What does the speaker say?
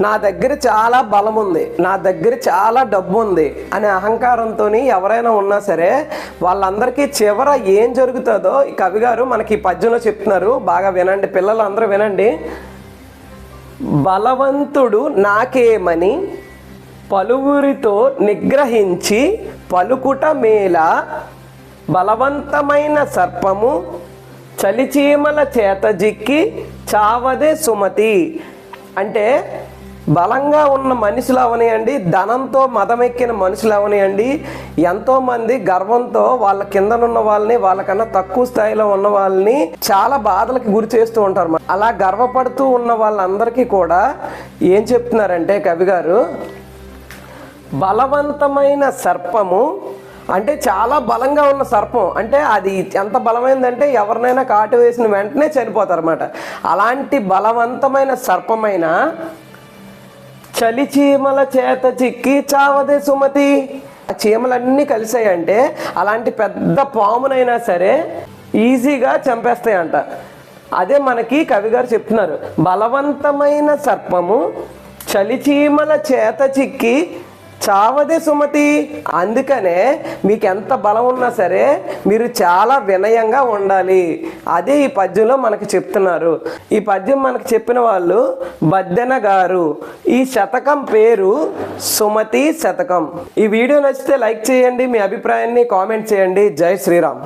నా దగ్గర చాలా బలం ఉంది నా దగ్గర చాలా డబ్బు ఉంది అనే అహంకారంతో ఎవరైనా ఉన్నా సరే వాళ్ళందరికీ చివర ఏం జరుగుతుందో ఈ కవి గారు మనకి ఈ పద్యంలో చెప్తున్నారు. బాగా వినండి పిల్లలు అందరూ వినండి. బలవంతుడు నాకేమని పలువురితో నిగ్రహించి పలుకుట మేళ బలవంతమైన సర్పము చలిచీమల చేత జిక్కి చావదే సుమతి. అంటే బలంగా ఉన్న మనుషులు అవనియండి ధనంతో మదమెక్కిన మనుషులు అవనియండి ఎంతోమంది గర్వంతో వాళ్ళ కిందనున్న వాళ్ళని వాళ్ళకన్నా తక్కువ స్థాయిలో ఉన్న వాళ్ళని చాలా బాధలకు గురి చేస్తూ ఉంటారు అలా గర్వపడుతూ ఉన్న వాళ్ళందరికీ కూడా ఏం చెప్తున్నారంటే కవి గారు బలవంతమైన సర్పము అంటే చాలా బలంగా ఉన్న సర్పం. అంటే అది ఎంత బలమైందంటే ఎవరినైనా కాటు వేసిన వెంటనే చనిపోతారన్నమాట. అలాంటి బలవంతమైన సర్పమైన చలి చీమల చేత చిక్కి చావదే సుమతి. ఆ చీమలన్నీ కలిసాయంటే అలాంటి పెద్ద పామునైనా సరే ఈజీగా చంపేస్తాయంట. అదే మనకి కవిగారు చెప్తున్నారు బలవంతమైన సర్పము చలిచీమల చేత చిక్కి చావదే సుమతి. అందుకనే మీకు ఎంత బలం ఉన్నా సరే మీరు చాలా వినయంగా ఉండాలి. అదే ఈ పద్యంలో మనకు చెప్తున్నారు. ఈ పద్యం మనకు చెప్పిన వాళ్ళు బద్దెన గారు. ఈ శతకం పేరు సుమతి శతకం. ఈ వీడియో నచ్చితే లైక్ చేయండి మీ అభిప్రాయాన్ని కామెంట్ చేయండి. జై శ్రీరామ్.